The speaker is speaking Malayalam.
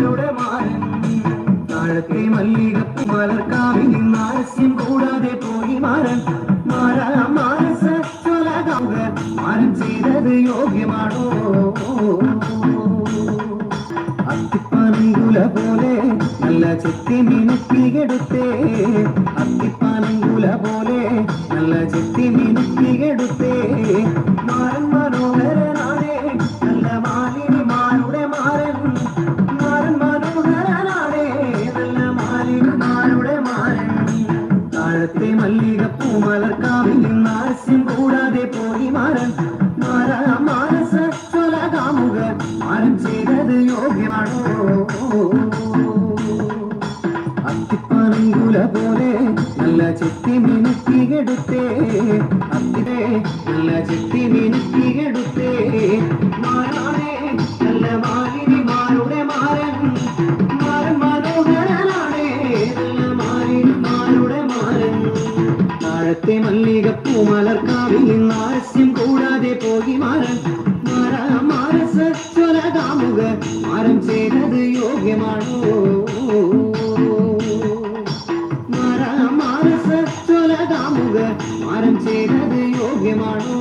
മാരുടെ മാരൻ താഴത്തെ മല്ലികപ്പ് മലർക്കാവിൽ നിന്ന് ആലസ്യം കൂടാതെ പോയി മാരൻ മാര മാനസ ചൊലകാവുക മാരൻ ചെയ്തത് യോഗ്യമാണോ? അത്തിപ്പാനങ്കുല പോലെ നല്ല ചെത്തി മിനുക്കിയെടുത്തേ അത്തിപ്പാനങ്കുല പോലെ നല്ല ചെത്തി മിനുക്കിയെടുത്തേ താഴത്തെ മല്ലിക പൂമലർക്കാവിൽ നിന്ന് ആസ്യം കൂടാതെ പോയി മാറൻ. മാര മാനസ ചൊലകാമുക മാനം ചെയ്തത് യോഗ്യമാണോ? അത്തിപ്പനങ്കുല പോലെ നല്ല ചെത്തി മിനുക്കിയെടുത്തേ അത്തിനെ നല്ല ചെത്തി മിനുക്കിയെടുത്തേ താഴത്തെ മല്ലികപ്പൂ മലർക്കാവിൽ നിന്ന് ആസ്യം കൂടാതെ പോകി മാരൻ മാറം ചെയ്തത് യോഗ്യമാണോ? മാറ മാനസ ചൊലകാമുക ചെയ്തത് യോഗ്യമാണോ?